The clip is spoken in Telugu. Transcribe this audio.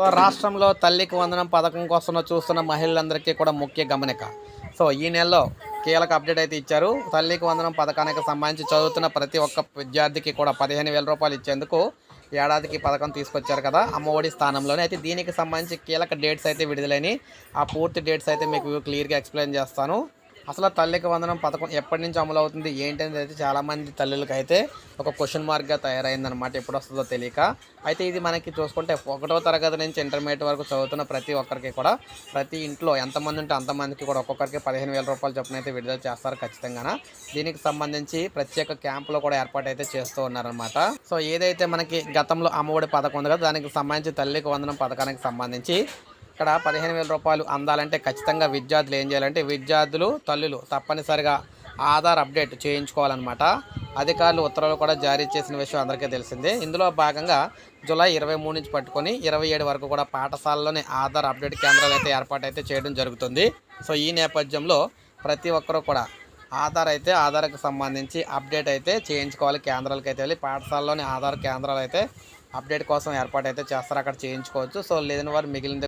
సో రాష్ట్రంలో తల్లికి వందనం పథకం కోసం చూస్తున్న మహిళలందరికీ కూడా ముఖ్య గమనిక. సో ఈ నెలలో కీలక అప్డేట్ అయితే ఇచ్చారు. తల్లికి వందనం పథకానికి సంబంధించి చదువుతున్న ప్రతి ఒక్క విద్యార్థికి కూడా పదిహేను వేల రూపాయలు ఇచ్చేందుకు ఏడాదికి పథకం తీసుకొచ్చారు కదా అమ్మఒడి స్థానంలోనే. అయితే దీనికి సంబంధించి కీలక డేట్స్ అయితే విడుదలని ఆ పూర్తి డేట్స్ అయితే మీకు క్లియర్గా ఎక్స్ప్లెయిన్ చేస్తాను. అసలు తల్లికి వందనం పథకం ఎప్పటి నుంచి అమలు అవుతుంది ఏంటి అనేది అయితే చాలామంది తల్లులకి అయితే ఒక క్వశ్చన్ మార్క్గా తయారైందనమాట ఎప్పుడు వస్తుందో తెలియక. అయితే ఇది మనకి చూసుకుంటే ఒకటో తరగతి నుంచి ఇంటర్మీడియట్ వరకు చదువుతున్న ప్రతి ఒక్కరికి కూడా ప్రతి ఇంట్లో ఎంతమంది ఉంటే అంతమందికి కూడా ఒక్కొక్కరికి పదిహేను వేల రూపాయలు చొప్పున అయితే విడుదల చేస్తారు ఖచ్చితంగా దీనికి సంబంధించి ప్రత్యేక క్యాంపులో కూడా ఏర్పాటు అయితే చేస్తూ ఉన్నారనమాట సో ఏదైతే మనకి గతంలో అమ్మఒడి పథకం ఉంది కదా దానికి సంబంధించి తల్లికి వందనం పథకానికి సంబంధించి ఇక్కడ పదిహేను వేల రూపాయలు అందాలంటే ఖచ్చితంగా విద్యార్థులు ఏం చేయాలంటే విద్యార్థులు తల్లులు తప్పనిసరిగా ఆధార్ అప్డేట్ చేయించుకోవాలన్నమాట. అధికారులు ఉత్తర్వులు కూడా జారీ చేసిన విషయం అందరికీ తెలిసిందే. ఇందులో భాగంగా జూలై ఇరవై మూడు నుంచి పట్టుకొని ఇరవై ఏడు వరకు కూడా పాఠశాలలోనే ఆధార్ అప్డేట్ కేంద్రాలు అయితే ఏర్పాటు అయితే చేయడం జరుగుతుంది. సో ఈ నేపథ్యంలో ప్రతి ఒక్కరూ కూడా ఆధార్ అయితే ఆధార్కి సంబంధించి అప్డేట్ అయితే చేయించుకోవాలి కేంద్రాలకు అయితే వెళ్ళి. పాఠశాలలోని ఆధార్ కేంద్రాలు అయితే అప్డేట్ కోసం ఏర్పాటు అయితే చేస్తారు. అక్కడ చేయించుకోవచ్చు. సో లేదని వారు మిగిలిన